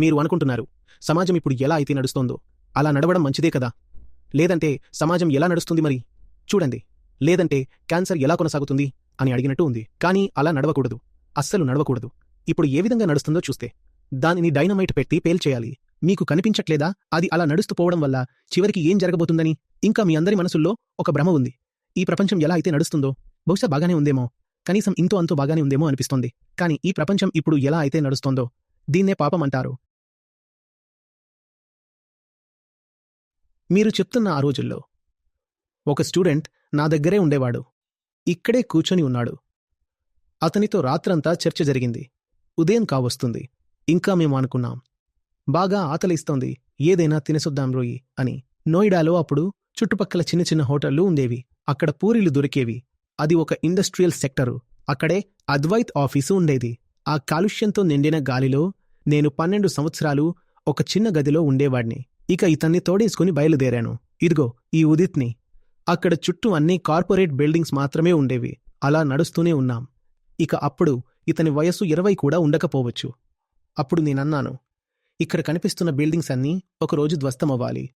మీరు అనుకుంటున్నారు సమాజం ఇప్పుడు ఎలా అయితే నడుస్తోందో అలా నడవడం మంచిదే కదా? లేదంటే సమాజం ఎలా నడుస్తుంది మరి? చూడండి లేదంటే క్యాన్సర్ ఎలా కొనసాగుతుంది అని అడిగినట్టు ఉంది. కానీ అలా నడవకూడదు అస్సలు నడవకూడదు. ఇప్పుడు ఏ విధంగా నడుస్తుందో చూస్తే దానిని డైనమైట్ పెట్టి పేల్చేయాలి మీకు కనిపించట్లేదా? అది అలా నడుస్తూ పోవడం వల్ల చివరికి ఏం జరగబోతుందని ఇంకా మీ అందరి మనసుల్లో ఒక భ్రమ ఉంది. ఈ ప్రపంచం ఎలా అయితే నడుస్తుందో బహుశా బాగానే ఉందేమో కనీసం ఇంతో అంతో బాగానే ఉందేమో అనిపిస్తోంది. కానీ ఈ ప్రపంచం ఇప్పుడు ఎలా అయితే నడుస్తోందో దీన్నే పాపం అంటారు. మీరు చెప్తున్న ఆ రోజుల్లో. ఒక స్టూడెంట్ నా దగ్గరే ఉండేవాడు. ఇక్కడే కూర్చొని ఉన్నాడు. అతనితో రాత్రంతా చర్చ జరిగింది. ఉదయం కావస్తుంది. ఇంకా మేము అనుకున్నాం. బాగా ఆకలిస్తోంది. ఏదైనా తినసొద్దాం రోయి అని. నోయిడాలో అప్పుడు చుట్టుపక్కల చిన్న చిన్న హోటళ్ళు ఉండేవి. అక్కడ పూరీలు దొరికేవి. అది ఒక ఇండస్ట్రియల్ సెక్టరు. అక్కడే అద్వైత్ ఆఫీసు ఉండేది. ఆ కాలుష్యంతో నిండిన గాలిలో నేను పన్నెండు సంవత్సరాలు ఒక చిన్న గదిలో ఉండేవాడిని. ఇక ఇతన్ని తోడేసుకుని బయలుదేరాను. ఇదిగో ఈ ఉదిత్ని. అక్కడ చుట్టూ అన్ని కార్పొరేట్ బిల్డింగ్స్ మాత్రమే ఉండేవి. అలా నడుస్తూనే ఉన్నాం. ఇక అప్పుడు ఇతని వయస్సు ఇరవై కూడా ఉండకపోవచ్చు. అప్పుడు నేనన్నాను ఇక్కడ కనిపిస్తున్న బిల్డింగ్స్ అన్నీ ఒకరోజు ధ్వస్తమవ్వాలి.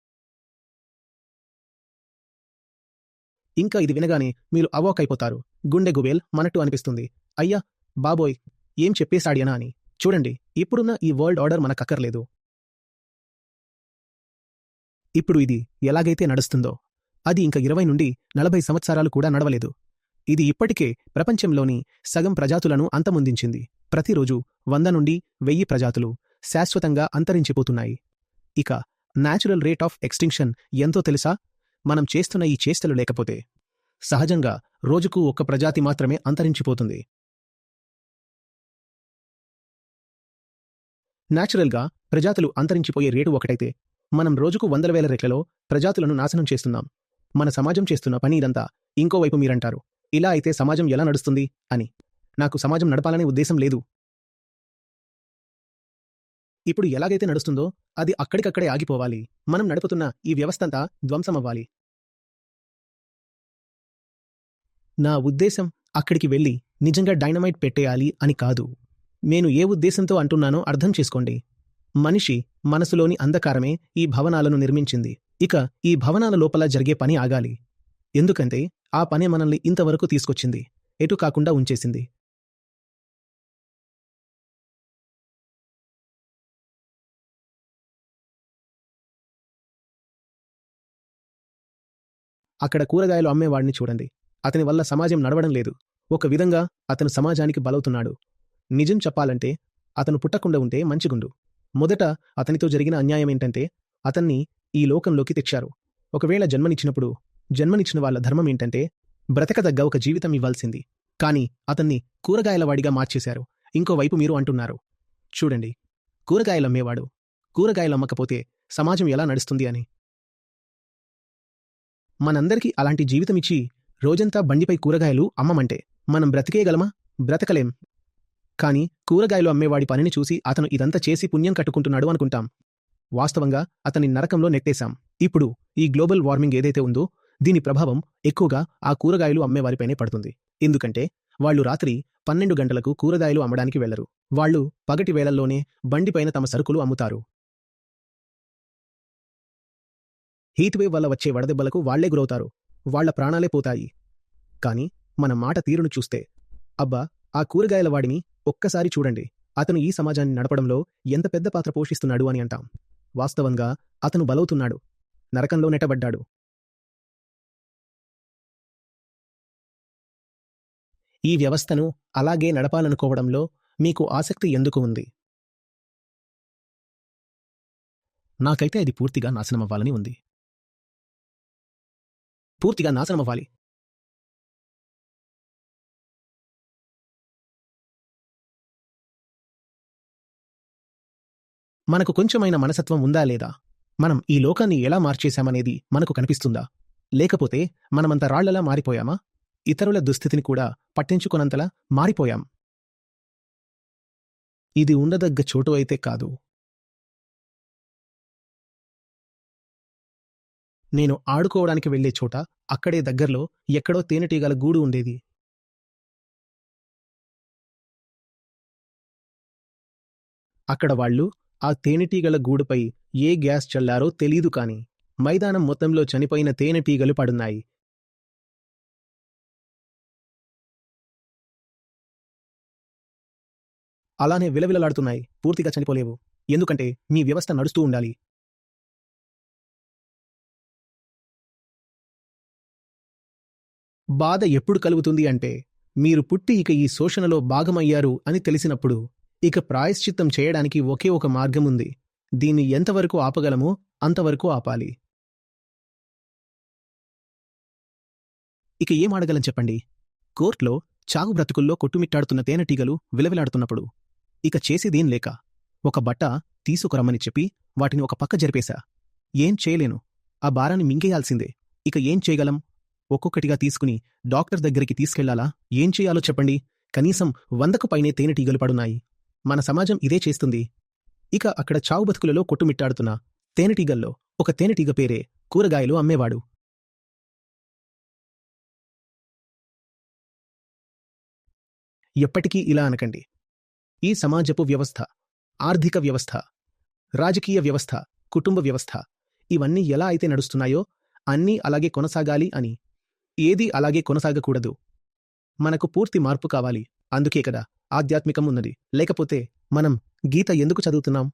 ఇంకా ఇది వినగానే మీరు అవాకైపోతారు గుండె గుబేల్ మనట్టు అనిపిస్తుంది. అయ్యా బాబోయ్ ఏం చెప్పేశాడియనా అని. చూడండి ఇప్పుడున్న ఈ వరల్డ్ ఆర్డర్ మనకక్కర్లేదు. ఇప్పుడు ఇది ఎలాగైతే నడుస్తుందో అది ఇంక ఇరవై నుండి నలభై సంవత్సరాలు కూడా నడవలేదు. ఇది ఇప్పటికే ప్రపంచంలోని సగం ప్రజాతులను అంతమొందించింది. ప్రతిరోజు వంద నుండి వెయ్యి ప్రజాతులు శాశ్వతంగా అంతరించిపోతున్నాయి. ఇక న్యాచురల్ రేట్ ఆఫ్ ఎక్స్టింక్షన్ ఎంతో తెలుసా? మనం చేస్తున్న ఈ చేష్టలు లేకపోతే సహజంగా రోజుకు ఒక్క ప్రజాతి మాత్రమే అంతరించిపోతుంది. న్యాచురల్గా ప్రజాతులు అంతరించిపోయే రేటు ఒకటైతే మనం రోజుకు వందల వేల రెట్లలో ప్రజాతులను నాశనం చేస్తున్నాం. మన సమాజం చేస్తున్న పని ఇదంతా ఇంకోవైపు మీరంటారు. ఇలా అయితే సమాజం ఎలా నడుస్తుంది? అని. నాకు సమాజం నడపాలనే ఉద్దేశం లేదు. ఇప్పుడు ఎలాగైతే నడుస్తుందో అది అక్కడికక్కడే ఆగిపోవాలి. మనం నడుపుతున్న ఈ వ్యవస్థంతా ధ్వంసమవ్వాలి. నా ఉద్దేశం అక్కడికి వెళ్ళి నిజంగా డైనమైట్ పెట్టేయాలి అని కాదు. నేను ఏ ఉద్దేశంతో అంటున్నానో అర్థం చేసుకోండి. మనిషి మనసులోని అంధకారమే ఈ భవనాలను నిర్మించింది. ఇక ఈ భవనాల లోపల జరిగే పని ఆగాలి. ఎందుకంటే ఆ పనే మనల్ని ఇంతవరకు తీసుకొచ్చింది. ఎటు కాకుండా ఉంచేసింది. అక్కడ కూరగాయలు అమ్మేవాడిని చూడండి. అతని వల్ల సమాజం నడవడం లేదు. ఒక విధంగా అతను సమాజానికి బలవుతున్నాడు. నిజం చెప్పాలంటే అతను పుట్టకుండా ఉంటే మంచిగుండు. మొదట అతనితో జరిగిన అన్యాయం ఏంటంటే అతన్ని ఈ లోకంలోకి తెచ్చారు. ఒకవేళ జన్మనిచ్చినప్పుడు జన్మనిచ్చిన వాళ్ళ ధర్మం ఏంటంటే బ్రతకదగ్గ ఒక జీవితం ఇవ్వాల్సింది. కాని అతన్ని కూరగాయలవాడిగా మార్చేశారు. ఇంకోవైపు మీరు అంటున్నారు. చూడండి కూరగాయలమ్మేవాడు కూరగాయలమ్మకపోతే సమాజం ఎలా నడుస్తుంది అని. మనందరికీ అలాంటి జీవితమిచ్చి రోజంతా బండిపై కూరగాయలు అమ్మమంటే మనం బ్రతికేయగలమా? బ్రతకలేం. కాని కూరగాయలు అమ్మేవాడి పనిని చూసి అతను ఇదంతా చేసి పుణ్యం కట్టుకుంటున్నాడు అనుకుంటాం. వాస్తవంగా అతని నరకంలో నెట్టేశాం. ఇప్పుడు ఈ గ్లోబల్ వార్మింగ్ ఏదైతే ఉందో దీని ప్రభావం ఎక్కువగా ఆ కూరగాయలు అమ్మేవారిపైనే పడుతుంది. ఎందుకంటే వాళ్ళు రాత్రి పన్నెండు గంటలకు కూరగాయలు అమ్మడానికి వెళ్ళరు. వాళ్ళు పగటి వేళల్లోనే బండిపైన తమ సరుకులు అమ్ముతారు. హీట్వేవ్ వల్ల వచ్చే వడదెబ్బలకు వాళ్ళే గురవుతారు. వాళ్ళ ప్రాణాలే పోతాయి. కాని మన మాట తీరును చూస్తే అబ్బా ఆ కూరగాయల వాడిని ఒక్కసారి చూడండి. అతను ఈ సమాజాన్ని నడపడంలో ఎంత పెద్ద పాత్ర పోషిస్తున్నాడు అని అంటాం. వాస్తవంగా అతను బలవుతున్నాడు. నరకంలో నెట్టబడ్డాడు. ఈ వ్యవస్థను అలాగే నడపాలనుకోవడంలో మీకు ఆసక్తి ఎందుకు ఉంది? నాకైతే అది పూర్తిగా నాశనమవ్వాలని ఉంది. పూర్తిగా నాశనమవ్వాలి. మనకు కొంచెమైన మనసత్వం ఉందా లేదా? మనం ఈ లోకాన్ని ఎలా మార్చేశామనేది మనకు కనిపిస్తుందా? లేకపోతే మనమంత రాళ్ళలా మారిపోయామా? ఇతరుల దుస్థితిని కూడా పట్టించుకొనంతలా మారిపోయాం. ఇది ఉండదగ్గ చోటు అయితే కాదు. నేను ఆడుకోవడానికి వెళ్ళే చోట అక్కడే దగ్గర్లో ఎక్కడో తేనెటీగల గూడు ఉండేది. అక్కడ వాళ్ళు ఆ తేనెటీగల గూడుపై ఏ గ్యాస్ చల్లారో తెలీదు కాని మైదానం మొత్తంలో చనిపోయిన తేనెటీగలు పడున్నాయి. అలానే విలవిలలాడుతున్నాయి. పూర్తిగా చనిపోలేవు. ఎందుకంటే మీ వ్యవస్థ నడుస్తూ ఉండాలి. బాధ ఎప్పుడు కలుగుతుంది అంటే మీరు పుట్టి ఇక ఈ శోషణలో భాగమయ్యారు అని తెలిసినప్పుడు ఇక ప్రాయశ్చిత్తం చేయడానికి ఒకే ఒక మార్గం ఉంది దీన్ని ఎంతవరకు ఆపగలమో అంతవరకు ఆపాలి. ఇక ఏం ఆడగలం చెప్పండి? కోర్టులో చాగు బ్రతుకుల్లో కొట్టుమిట్టాడుతున్న తేనెటీగలు విలవిలాడుతున్నప్పుడు ఇక చేసేదేం లేక ఒక బట్ట తీసుకురమ్మని చెప్పి వాటిని ఒక పక్క జరిపేశా. ఏం చేయలేను. ఆ భారాన్ని మింగేయాల్సిందే. ఇక ఏం చేయగలం? ఒక్కొక్కటిగా తీసుకుని డాక్టర్ దగ్గరికి తీసుకెళ్ళాలా? ఏం చేయాలో చెప్పండి. కనీసం వందకు పైనే తేనెటీగలు పడున్నాయి. మన సమాజం ఇదే చేస్తుంది. ఇక అక్కడ చావు బతుకులలో కొట్టుమిట్టాడుతున్న తేనెటీగల్లో ఒక తేనెటీగ పేరే కూరగాయలు అమ్మేవాడు. ఎప్పటికీ ఇలా అనకండి. ఈ సమాజపు వ్యవస్థ ఆర్థిక వ్యవస్థ రాజకీయ వ్యవస్థ కుటుంబ వ్యవస్థ ఇవన్నీ ఎలా అయితే నడుస్తున్నాయో అన్నీ అలాగే కొనసాగాలి అని. ఏదీ అలాగే కొనసాగకూడదు. మనకు పూర్తి మార్పు కావాలి. అందుకే కదా. ఆధ్యాత్మికం ఉన్నది లేకపోతే మనం గీత ఎందుకు చదువుతున్నాం?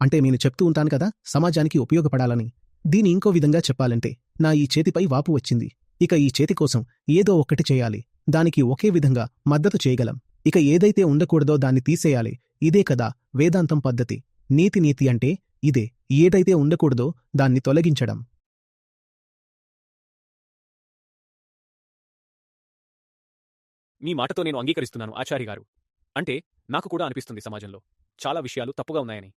అంటే నేను చెప్తూ ఉంటాను కదా సమాజానికి ఉపయోగపడాలని. దీని ఇంకో విధంగా చెప్పాలంటే నా ఈ చేతిపై వాపు వచ్చింది. ఇక ఈ చేతి కోసం ఏదో ఒక్కటి చేయాలి. దానికి ఒకే విధంగా మద్దతు చేయగలం. ఇక ఏదైతే ఉండకూడదో దాన్ని తీసేయాలి. ఇదే కదా వేదాంతం పద్ధతి. నీతి నీతి అంటే ఇదే. ఏదైతే ఉండకూడదో దాన్ని తొలగించడం. మీ మాటతో నేను అంగీకరిస్తున్నాను ఆచార్య గారు అంటే నాకు కూడా అనిపిస్తుంది సమాజంలో. చాలా విషయాలు తప్పుగా ఉన్నాయని.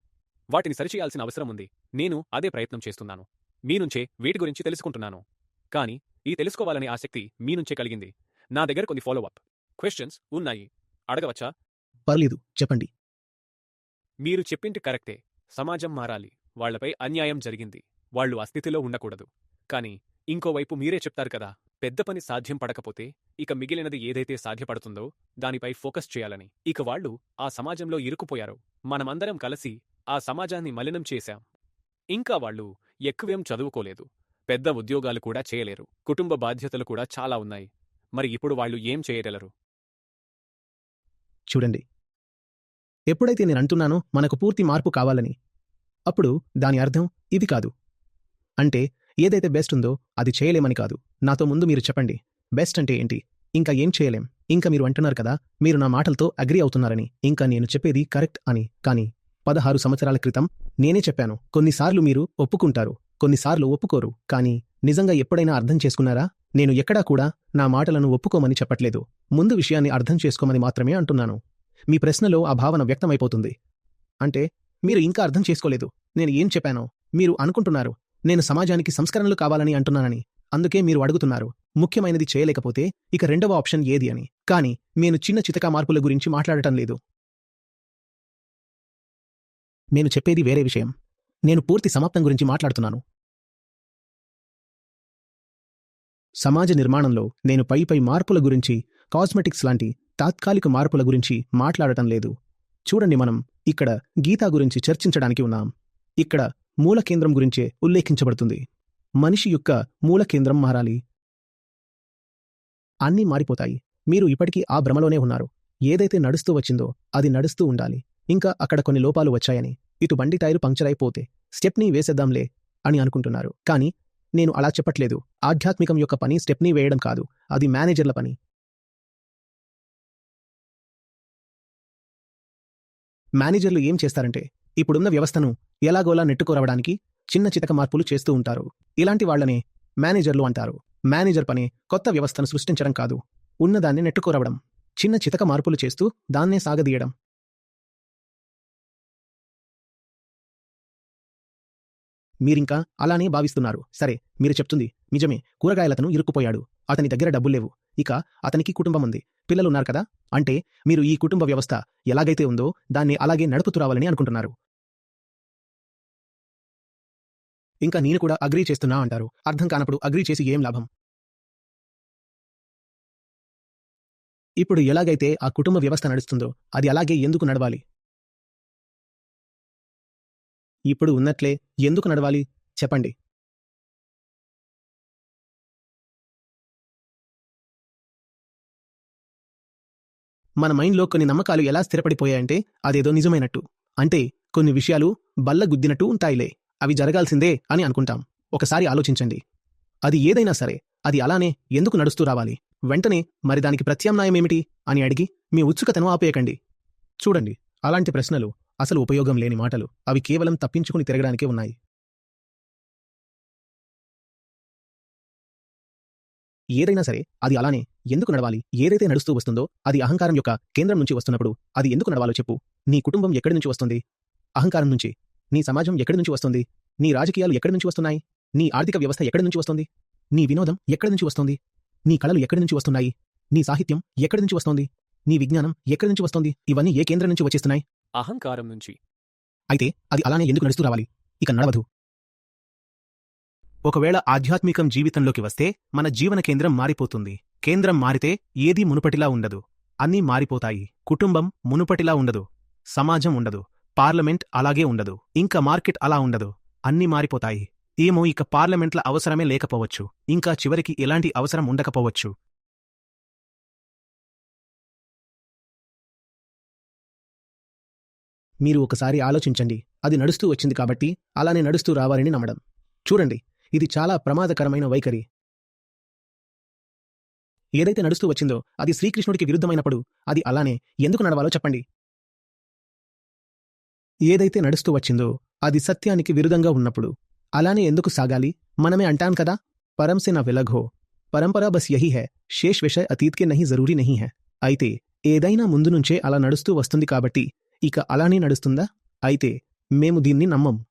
వాటిని సరిచేయాల్సిన అవసరం ఉంది. నేను అదే ప్రయత్నం చేస్తున్నాను. మీ నుంచే వీటి గురించి తెలుసుకుంటున్నాను. కానీ ఈ తెలుసుకోవాలనే ఆసక్తి మీ నుంచే కలిగింది. నా దగ్గర కొన్ని ఫాలో అప్ క్వశ్చన్స్ ఉన్నాయి. అడగవచ్చా? పర్లేదు. చెప్పండి. మీరు చెప్పింటి కరెక్టే. సమాజం మారాలి. వాళ్ళపై అన్యాయం జరిగింది. వాళ్ళు ఆ స్థితిలో ఉండకూడదు. కానీ ఇంకోవైపు మీరే చెప్తారు కదా. పెద్ద పని సాధ్యం పడకపోతే ఇక మిగిలినది ఏదైతే సాధ్యపడుతుందో దానిపై ఫోకస్ చేయాలని. ఇక వాళ్ళు ఆ సమాజంలో ఇరుకుపోయారు మనమందరం కలిసి ఆ సమాజాన్ని మలినం చేశాం. ఇంకా వాళ్ళు ఎక్కువేం చదువుకోలేదు. పెద్ద ఉద్యోగాలు కూడా చేయలేరు. కుటుంబ బాధ్యతలు కూడా చాలా ఉన్నాయి. మరి ఇప్పుడు వాళ్ళు ఏం చేయగలరు? చూడండి. ఎప్పుడైతే నేను అంటున్నానో మనకు పూర్తి మార్పు కావాలని అప్పుడు దాని అర్థం ఇది కాదు. అంటే ఏదైతే బెస్ట్ ఉందో అది చేయలేమని కాదు. నాతో ముందు మీరు చెప్పండి. బెస్ట్ అంటే ఏంటి? ఇంకా ఏం చేయలేం? ఇంకా మీరు అంటున్నారు కదా మీరు నా మాటలతో అగ్రి అవుతున్నారని ఇంకా నేను చెప్పేది కరెక్ట్ అని. కానీ పదహారు సంవత్సరాల క్రితం నేనే చెప్పాను కొన్నిసార్లు మీరు ఒప్పుకుంటారు కొన్నిసార్లు ఒప్పుకోరు. కానీ నిజంగా ఎప్పుడైనా అర్థం చేసుకున్నారా? నేను ఎక్కడా కూడా నా మాటలను ఒప్పుకోమని చెప్పట్లేదు. ముందు విషయాన్ని అర్థం చేసుకోమని మాత్రమే అంటున్నాను. మీ ప్రశ్నలో ఆ భావన వ్యక్తమైపోతుంది. అంటే మీరు ఇంకా అర్థం చేసుకోలేదు. నేను ఏం చెప్పానో మీరు అనుకుంటున్నారు. నేను సమాజానికి సంస్కరణలు కావాలని అంటున్నానని అందుకే మీరు అడుగుతున్నారు. ముఖ్యమైనది చేయలేకపోతే ఇక రెండవ ఆప్షన్ ఏది అని. కానీ నేను చిన్న చితకా మార్పుల గురించి మాట్లాడటం లేదు. నేను చెప్పేది వేరే విషయం. నేను పూర్తి సమాప్తం గురించి మాట్లాడుతున్నాను. సమాజ నిర్మాణంలో నేను పై పై మార్పుల గురించి కాస్మెటిక్స్ లాంటి తాత్కాలిక మార్పుల గురించి మాట్లాడటం లేదు. చూడండి మనం ఇక్కడ గీతా గురించి చర్చించడానికి ఉన్నాం. ఇక్కడ మూల కేంద్రం గురించే ఉల్లేఖించబడుతుంది. మనిషి యొక్క మూల కేంద్రం మారాలి అన్నీ మారిపోతాయి. మీరు ఇప్పటికీ ఆ భ్రమలోనే ఉన్నారు. ఏదైతే నడుస్తూ వచ్చిందో అది నడుస్తూ ఉండాలి. ఇంకా అక్కడ కొన్ని లోపాలు వచ్చాయని. ఇటు బండి టైరు పంక్చర్ అయిపోతే స్టెప్నీ వేసేద్దాంలే అని అనుకుంటున్నారు. కానీ నేను అలా చెప్పట్లేదు. ఆధ్యాత్మికం యొక్క పని స్టెప్నీ వేయడం కాదు. అది మేనేజర్ల పని. మేనేజర్లు ఏం చేస్తారంటే ఇప్పుడున్న వ్యవస్థను ఎలాగోలా నెట్టుకోరవడానికి చిన్న చితక మార్పులు చేస్తూ ఉంటారు. ఇలాంటి వాళ్ళనే మేనేజర్లు అంటారు. మేనేజర్ పని కొత్త వ్యవస్థను సృష్టించడం కాదు. ఉన్నదాన్ని నెట్టుకోరవడం చిన్న చితక మార్పులు చేస్తూ దాన్నే సాగదీయడం. మీరింకా అలానే భావిస్తున్నారు. సరే మీరు చెప్తుంది నిజమే కూరగాయలతను ఇరుక్కుపోయాడు. అతని దగ్గర డబ్బులేవు ఇక అతనికి కుటుంబం ఉంది. పిల్లలున్నారు కదా? అంటే మీరు ఈ కుటుంబ వ్యవస్థ ఎలాగైతే ఉందో దాన్ని అలాగే నడుపుతురావాలని అనుకుంటున్నారు. ఇంకా నేను కూడా అగ్రీ చేస్తున్నా అంటారు. అర్థం కానప్పుడు అగ్రీ చేసి ఏం లాభం? ఇప్పుడు ఎలాగైతే ఆ కుటుంబ వ్యవస్థ నడుస్తుందో అది అలాగే ఎందుకు నడవాలి? ఇప్పుడు ఉన్నట్లే ఎందుకు నడవాలి? చెప్పండి. మన మైండ్లో కొన్ని నమ్మకాలు ఎలా స్థిరపడిపోయాయంటే అదేదో నిజమైనట్టు. అంటే కొన్ని విషయాలు బల్ల గుద్దినట్టు ఉంటాయిలే. అవి జరగాల్సిందే అని అనుకుంటాం. ఒకసారి ఆలోచించండి. అది ఏదైనా సరే అది అలానే ఎందుకు నడుస్తూ రావాలి? వెంటనే మరి దానికి ప్రత్యామ్నాయమేమిటి? అని అడిగి మీ ఉత్సుకతను ఆపేయకండి. చూడండి అలాంటి ప్రశ్నలు అసలు ఉపయోగం లేని మాటలు. అవి కేవలం తప్పించుకుని తిరగడానికే ఉన్నాయి. ఏదైనా సరే అది అలానే ఎందుకు నడవాలి? ఏదైతే నడుస్తూ వస్తుందో అది అహంకారం యొక్క కేంద్రం నుంచి వస్తున్నప్పుడు అది ఎందుకు నడవాలో చెప్పు. నీ కుటుంబం ఎక్కడి నుంచి వస్తుంది? అహంకారం నుంచి. నీ సమాజం ఎక్కడి నుంచి వస్తుంది? నీ రాజకీయాలు ఎక్కడి నుంచి వస్తున్నాయి? నీ ఆర్థిక వ్యవస్థ ఎక్కడి నుంచి వస్తుంది? నీ వినోదం ఎక్కడి నుంచి వస్తుంది? నీ కళలు ఎక్కడి నుంచి వస్తున్నాయి? నీ సాహిత్యం ఎక్కడి నుంచి వస్తుంది? నీ విజ్ఞానం ఎక్కడి నుంచి వస్తుంది? ఇవన్నీ ఏ కేంద్రం నుంచి వచ్చేస్తున్నాయి? అహంకారం నుంచి. అయితే అది అలానే ఎందుకు నడుస్తూ రావాలి? ఇక నడవదు. ఒకవేళ ఆధ్యాత్మికం జీవితంలోకి వస్తే మన జీవన కేంద్రం మారిపోతుంది. కేంద్రం మారితే ఏదీ మునుపటిలా ఉండదు. అన్నీ మారిపోతాయి. కుటుంబం మునుపటిలా ఉండదు. సమాజం ఉండదు. పార్లమెంట్ అలాగే ఉండదు. ఇంకా మార్కెట్ అలా ఉండదు. అన్నీ మారిపోతాయి. ఏమో ఇక పార్లమెంట్ల అవసరమే లేకపోవచ్చు. ఇంకా చివరికి ఎలాంటి అవసరం ఉండకపోవచ్చు. మీరు ఒకసారి ఆలోచించండి. అది నడుస్తూ వచ్చింది కాబట్టి అలానే నడుస్తూ రావాలని నమ్మడం. చూడండి. ఇది చాలా ప్రమాదకరమైన వైఖరి. ఏదైతే నడుస్తూ వచ్చిందో అది శ్రీకృష్ణుడికి విరుద్ధమైనప్పుడు అది అలానే. ఎందుకు నడవాలో చెప్పండి. ఏదైతే నడుస్తూ వచ్చిందో అది సత్యానికి విరుద్ధంగా ఉన్నప్పుడు. అలానే ఎందుకు సాగాలి? మనమే అంటాం కదా? పరం సే నా పరంపరా బస్ యహీ హే. శేష్ విషయ అతీత్కే నహి జరూరీ నహి హే. అయితే ఏదైనా ముందు నుంచే అలా నడుస్తూ వస్తుంది కాబట్టి ఇక అలానే నడుస్తుందా? అయితే మేము దీన్ని నమ్మం.